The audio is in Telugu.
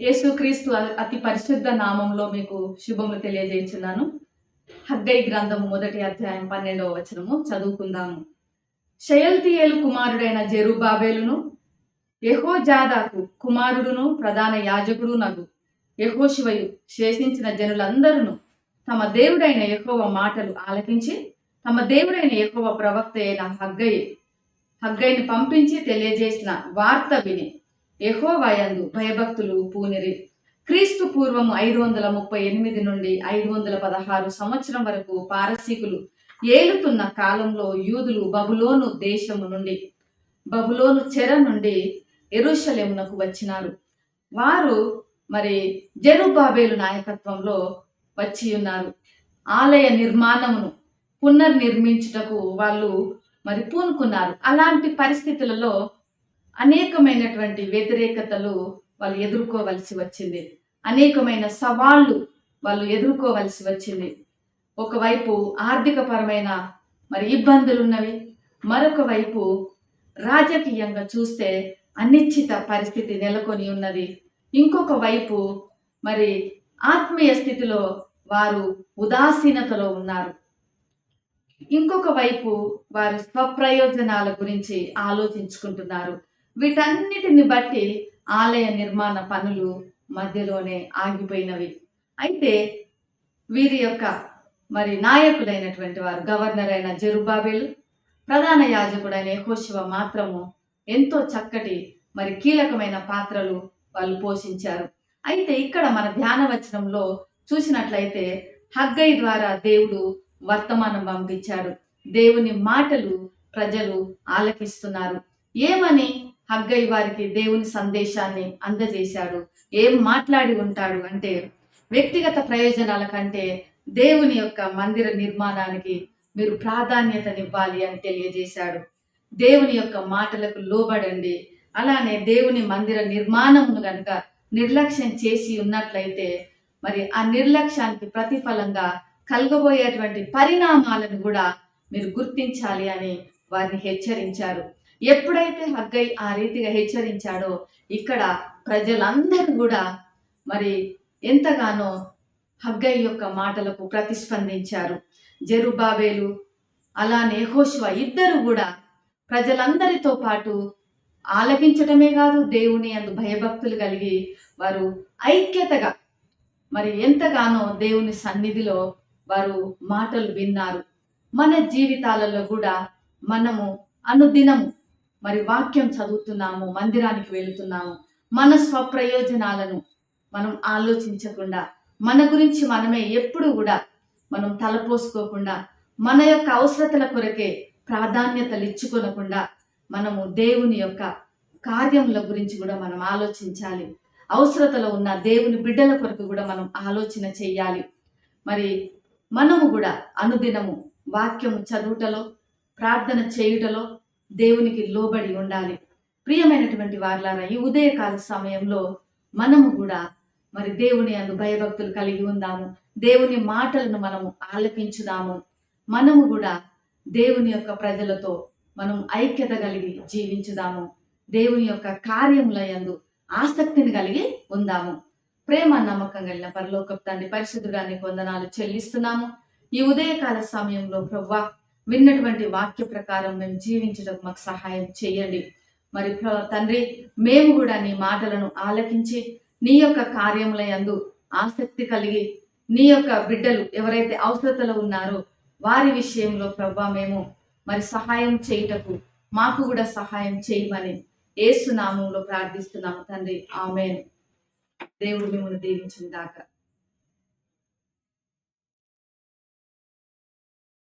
యేసుక్రీస్తు అతి పరిశుద్ధ నామంలో మీకు శుభములు తెలియజేస్తున్నాను హగ్గై గ్రంథము మొదటి అధ్యాయం పన్నెండవ వచనము చదువుకుందాము. షయల్తియేలు కుమారుడైన జెరుబాబేలును యహోజాదాకు కుమారుడును ప్రధాన యాజకుడు నగు యహోశివయు శేషించిన జనులందరూ తమ దేవుడైన ఎక్కువ మాటలు ఆలకించి తమ దేవుడైన ఎక్కువ ప్రవక్త అయిన హగ్గయ్య హగ్గైని పంపించి తెలియజేసిన వార్త విని యహోవాయందు భయభక్తులు పూనిరి. క్రీస్తు పూర్వము ఐదు వందల ముప్పై ఎనిమిది నుండి ఐదు వందల పదహారు సంవత్సరం వరకు పారసీకులు ఏలుతున్న కాలంలో యూదులు బబులోను దేశము నుండి బబులోను చెర నుండి ఎరుషలేమునకు వచ్చినారు. వారు మరి జెరుబాబేలు నాయకత్వంలో వచ్చి ఉన్నారు. ఆలయ నిర్మాణమును పునర్నిర్మించుటకు వాళ్ళు మరి పూనుకున్నారు. అలాంటి పరిస్థితులలో అనేకమైనటువంటి వ్యతిరేకతలు వాళ్ళు ఎదుర్కోవలసి వచ్చింది. అనేకమైన సవాళ్ళు వాళ్ళు ఎదుర్కోవలసి వచ్చింది. ఒకవైపు ఆర్థికపరమైన మరి ఇబ్బందులు ఉన్నవి మరొక వైపు రాజకీయంగా చూస్తే అనిశ్చిత పరిస్థితి నెలకొని ఉన్నది. ఇంకొక వైపు మరి ఆత్మీయ స్థితిలో వారు ఉదాసీనతలో ఉన్నారు. ఇంకొక వైపు వారి స్వప్రయోజనాల గురించి ఆలోచించుకుంటున్నారు. వీటన్నిటిని బట్టి ఆలయ నిర్మాణ పనులు మధ్యలోనే ఆగిపోయినవి. అయితే వీరి యొక్క మరి నాయకులైనటువంటి వారు గవర్నర్ అయిన జెరుబాబేలు ప్రధాన యాజకుడైన యెహోషువ మాత్రము ఎంతో చక్కటి మరి కీలకమైన పాత్రలు వాళ్ళు పోషించారు. అయితే ఇక్కడ మన ధ్యాన వచనంలో చూసినట్లయితే హగ్గై ద్వారా దేవుడు వర్తమానం పంపించాడు. దేవుని మాటలు ప్రజలు ఆలకిస్తున్నారు. ఏమని హగ్గై వారికి దేవుని సందేశాన్ని అందజేశాడు. ఏం మాట్లాడి ఉంటాడు అంటే వ్యక్తిగత ప్రయోజనాల కంటే దేవుని యొక్క మందిర నిర్మాణానికి మీరు ప్రాధాన్యతనివ్వాలి అని తెలియజేశాడు. దేవుని యొక్క మాటలకు లోబడండి. అలానే దేవుని మందిర నిర్మాణమును కనుక నిర్లక్ష్యం చేసి ఉన్నట్లయితే మరి ఆ నిర్లక్ష్యానికి ప్రతిఫలంగా కలగబోయేటువంటి పరిణామాలను కూడా మీరు గుర్తించాలి అని వారిని హెచ్చరించారు. ఎప్పుడైతే హగ్గై ఆ రీతిగా హెచ్చరించాడో ఇక్కడ ప్రజలందరూ కూడా మరి ఎంతగానో హగ్గై యొక్క మాటలకు ప్రతిస్పందించారు. జెరుబాబేలు అలానే హోష్వ ఇద్దరు కూడా ప్రజలందరితో పాటు ఆలపించటమే కాదు దేవుని అందు భయభక్తులు కలిగి వారు ఐక్యతగా మరి ఎంతగానో దేవుని సన్నిధిలో వారు మాటలు విన్నారు. మన జీవితాలలో కూడా మనము అనుదినము మరి వాక్యం చదువుతున్నాము మందిరానికి వెళుతున్నాము. మన స్వప్రయోజనాలను మనం ఆలోచించకుండా మన గురించి మనమే ఎప్పుడు కూడా మనం తలపోసుకోకుండా మన యొక్క అవసరతల కొరకే ప్రాధాన్యతలు ఇచ్చుకొనకుండా మనము దేవుని యొక్క కార్యముల గురించి కూడా మనం ఆలోచించాలి. అవసరతలో ఉన్న దేవుని బిడ్డల కొరకు కూడా మనం ఆలోచన చేయాలి మరి మనము కూడా అనుదినము వాక్యము చదువుటలో ప్రార్థన చేయుటలో దేవునికి లోబడి ఉండాలి. ప్రియమైనటువంటి వారులారా ఈ ఉదయకాల సమయంలో మనము కూడా మరి దేవుని అందు భయభక్తులు కలిగి ఉందాము. దేవుని మాటలను మనము ఆలకించుదాము మనము కూడా దేవుని యొక్క ప్రజలతో మనం ఐక్యత కలిగి జీవించుదాము. దేవుని యొక్క కార్యముల యందు ఆసక్తిని కలిగి ఉందాము. ప్రేమ నమ్మకం కలిగిన పరలోకపు తండ్రి పరిశుద్ధుడానికి వందనాలు చెల్లిస్తున్నాము. ఈ ఉదయకాల సమయంలో ప్రవ్వా విన్నటువంటి వాక్య ప్రకారం మేము జీవించడం మాకు సహాయం చేయండి. మరి ప్ర- తండ్రి మేము కూడా నీ మాటలను ఆలకించి నీ యొక్క కార్యముల యందు ఆసక్తి కలిగి నీ యొక్క బిడ్డలు ఎవరైతే అవసరతలో ఉన్నారో వారి విషయంలో ప్రభా మేము మరి సహాయం చేయుటకు మాకు కూడా సహాయం చేయమని ఏసునామంలో ప్రార్థిస్తున్నాము తండ్రి. ఆమె దేవుడు మిమ్మల్ని దీవించిన దాకా